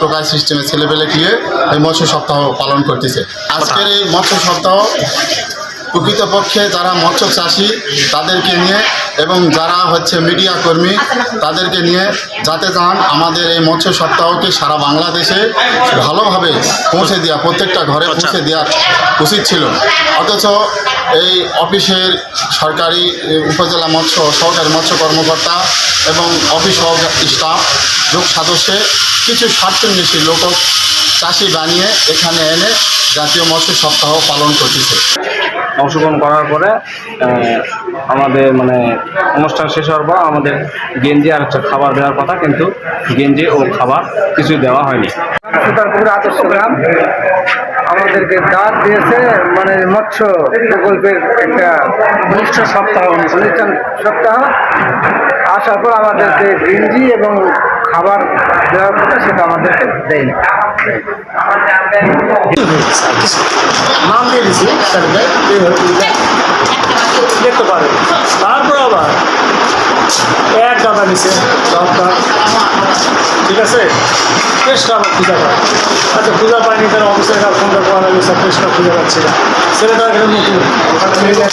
টোকাই সিস্টেমে ছেলেপেলে গিয়ে এই মৎস্য সপ্তাহ পালন করতেছে। আজকের এই মৎস্য সপ্তাহ প্রকৃতপক্ষে যারা মৎস্য চাষি, তাদেরকে নিয়ে এবং যারা হচ্ছে মিডিয়া কর্মী তাদেরকে নিয়ে যাতে চান আমাদের এই মৎস্য সপ্তাহকে সারা বাংলাদেশে ভালোভাবে পৌঁছে দেওয়া প্রত্যেকটা ঘরে পৌঁছে দেওয়ার উচিত ছিল। অথচ এই অফিসের সরকারি উপজেলা মৎস্য সহকারী মৎস্য কর্মকর্তা এবং অফিস সহকারী স্টাফ যোগ সদস্যে কিছু স্বার্থন্বেষী লোক চাষি বানিয়ে এখানে এনে জাতীয় মৎস্য সপ্তাহ পালন করতেছে। অংশগ্রহণ করার পরে আমাদের মানে অনুষ্ঠান শেষ হওয়ার পর আমাদের গেঞ্জি আর হচ্ছে খাবার দেওয়ার কথা, কিন্তু গেঞ্জি ও খাবার কিছু দেওয়া হয়নি। সুতারপুর আদর্শ গ্রাম। আমাদেরকে দাঁত দিয়েছে মানে মৎস্য প্রকল্পের একটা অনুষ্ঠান সপ্তাহ অনুষ্ঠান সপ্তাহ। আসার পর আমাদেরকে গেঞ্জি এবং খাবার দেওয়ার কথা সেটা আমাদেরকে দেয়নি। দিছি দেখতে পারে তারপর আবার এক গাদা দরকার। ঠিক আছে? চেষ্টা আবার খুঁজে পায়। আচ্ছা খুঁজে পায়নি তার অফিসের কাছে ফোনটা করা লাগে স্যার চেষ্টা খুঁজে পাচ্ছি। না ছেলেটা এখানে নতুন।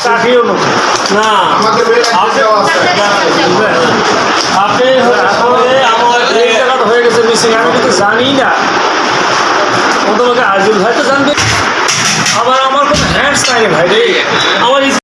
চাকরিও নতুন। না আপনি আমার এই জায়গাটা হয়ে গেছে মিসিং আমি কিন্তু জানি না। প্রথমত আজিল ভাই তো জানবে। আবার আমার নাই ভাই। রে আমার